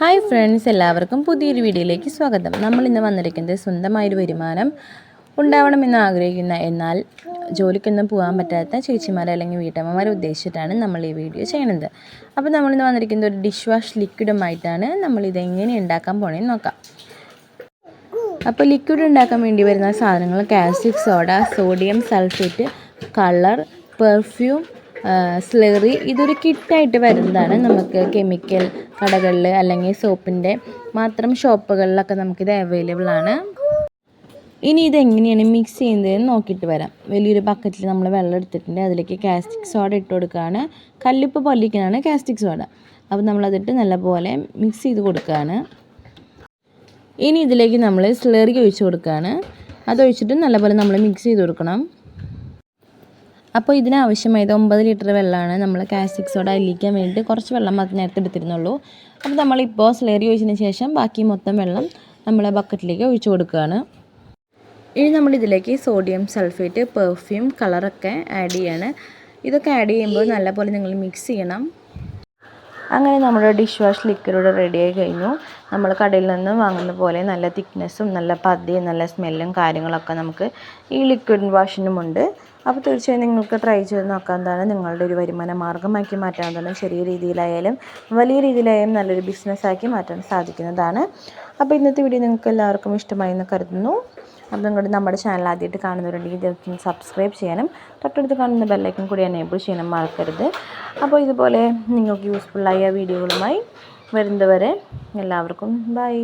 Hi friends എല്ലാവർക്കും പുതിയൊരു വീഡിയോയിലേക്ക് സ്വാഗതം. നമ്മൾ ഇന്ന് വന്നിരിക്കുന്നത് സ്വന്തമായൊരു വരുമാനം ഉണ്ടാവണമെന്ന് ആഗ്രഹിക്കുന്ന എന്നാൽ ജോലിക്കൊന്നും പോകാൻ പറ്റാത്ത ചേച്ചിമാരെ അല്ലെങ്കിൽ വീട്ടമ്മമാരെ ഉദ്ദേശിച്ചിട്ടാണ് നമ്മൾ ഈ വീഡിയോ ചെയ്യുന്നത് അപ്പോൾ നമ്മളിന്ന് വന്നിരിക്കുന്നത് ഒരു ഡിഷ് വാഷ് ലിക്വിഡുമായിട്ടാണ് നമ്മളിത് എങ്ങനെ ഉണ്ടാക്കാൻ പോണേന്ന് നോക്കാം. അപ്പോൾ ലിക്വിഡ് ഉണ്ടാക്കാൻ വേണ്ടി വരുന്ന സാധനങ്ങൾ caustic soda sodium sulphate colour perfume slurry ഇതൊരു കിറ്റായിട്ട് വരുന്നതാണ്. നമുക്ക് കെമിക്കൽ കടകളിൽ അല്ലെങ്കിൽ സോപ്പിന്റെ മാത്രം ഷോപ്പുകളിലൊക്കെ നമുക്കിത് അവൈലബിൾ ആണ്. ഇനി ഇതെങ്ങനെയാണ് മിക്സ് ചെയ്യുന്നതെന്ന് നോക്കിയിട്ട് വരാം. വലിയൊരു ബക്കറ്റിൽ നമ്മൾ വെള്ളം എടുത്തിട്ടുണ്ട്. അതിലേക്ക് കാസ്റ്റിക് സോഡ ഇട്ട് കൊടുക്കുകയാണ്. കല്ലിപ്പ് പൊല്ലിക്കാനാണ് കാസ്റ്റിക് സോഡ അപ്പോൾ നമ്മളതിട്ട് നല്ലപോലെ മിക്സ് ചെയ്ത് കൊടുക്കുകയാണ്. ഇനി ഇതിലേക്ക് നമ്മൾ സ്ലറി ഒഴിച്ച് കൊടുക്കുകയാണ്. അതൊഴിച്ചിട്ട് നല്ലപോലെ നമ്മൾ മിക്സ് ചെയ്ത് കൊടുക്കണം. അപ്പോൾ ഇതിനാവശ്യമായത് ഒമ്പത് ലിറ്റർ വെള്ളമാണ് നമ്മൾ കാസ്റ്റിക് സോഡ അലിയിക്കാൻ വേണ്ടിയിട്ട് കുറച്ച് വെള്ളം മാത്രം നേരത്തെ എടുത്തിരുന്നുള്ളൂ. അപ്പോൾ നമ്മളിപ്പോൾ സ്ലേറി ഒഴിച്ചതിന് ശേഷം ബാക്കി മൊത്തം വെള്ളം നമ്മൾ ബക്കറ്റിലേക്ക് ഒഴിച്ചു കൊടുക്കുകയാണ്. ഇനി നമ്മൾ ഇതിലേക്ക് സോഡിയം സൾഫേറ്റ് പെർഫ്യൂം കളറൊക്കെ ആഡ് ചെയ്യാണ്. ഇതൊക്കെ ആഡ് ചെയ്യുമ്പോൾ നല്ലപോലെ നിങ്ങൾ മിക്സ് ചെയ്യണം. അങ്ങനെ നമ്മുടെ ഡിഷ് വാഷ് ലിക്വിഡ് റെഡിയായി കഴിഞ്ഞു. നമ്മൾ കടയിൽ നിന്ന് വാങ്ങുന്ന പോലെ നല്ല തിക്നെസ്സും നല്ല പതിയും നല്ല സ്മെല്ലും കാര്യങ്ങളൊക്കെ നമുക്ക് ഈ ലിക്വിഡ് വാഷിനുമുണ്ട് അപ്പോൾ തീർച്ചയായും നിങ്ങൾക്ക് ട്രൈ ചെയ്ത് നോക്കാവുന്നതാണ് നിങ്ങളുടെ ഒരു വരുമാന മാർഗമാക്കി മാറ്റാവുന്നതാണ് ചെറിയ രീതിയിലായാലും വലിയ രീതിയിലായാലും നല്ലൊരു ബിസിനസ്സാക്കി മാറ്റാൻ സാധിക്കുന്നതാണ്. അപ്പോൾ ഇന്നത്തെ വീഡിയോ നിങ്ങൾക്ക് എല്ലാവർക്കും ഇഷ്ടമായി എന്ന് കരുതുന്നു. അപ്പോൾ നിങ്ങൾ നമ്മുടെ ചാനൽ ആദ്യമായിട്ട് കാണുന്നവരുണ്ടെങ്കിൽ ഇതൊക്കെ സബ്സ്ക്രൈബ് ചെയ്യാനും തൊട്ടടുത്ത് കാണുന്ന ബെല്ലൈക്കൺ കൂടി എനേബിൾ ചെയ്യാനും മറക്കരുത്. അപ്പോൾ ഇതുപോലെ നിങ്ങൾക്ക് യൂസ്ഫുള്ളായ വീഡിയോകളുമായി വരുന്നവരെ എല്ലാവർക്കും ബൈ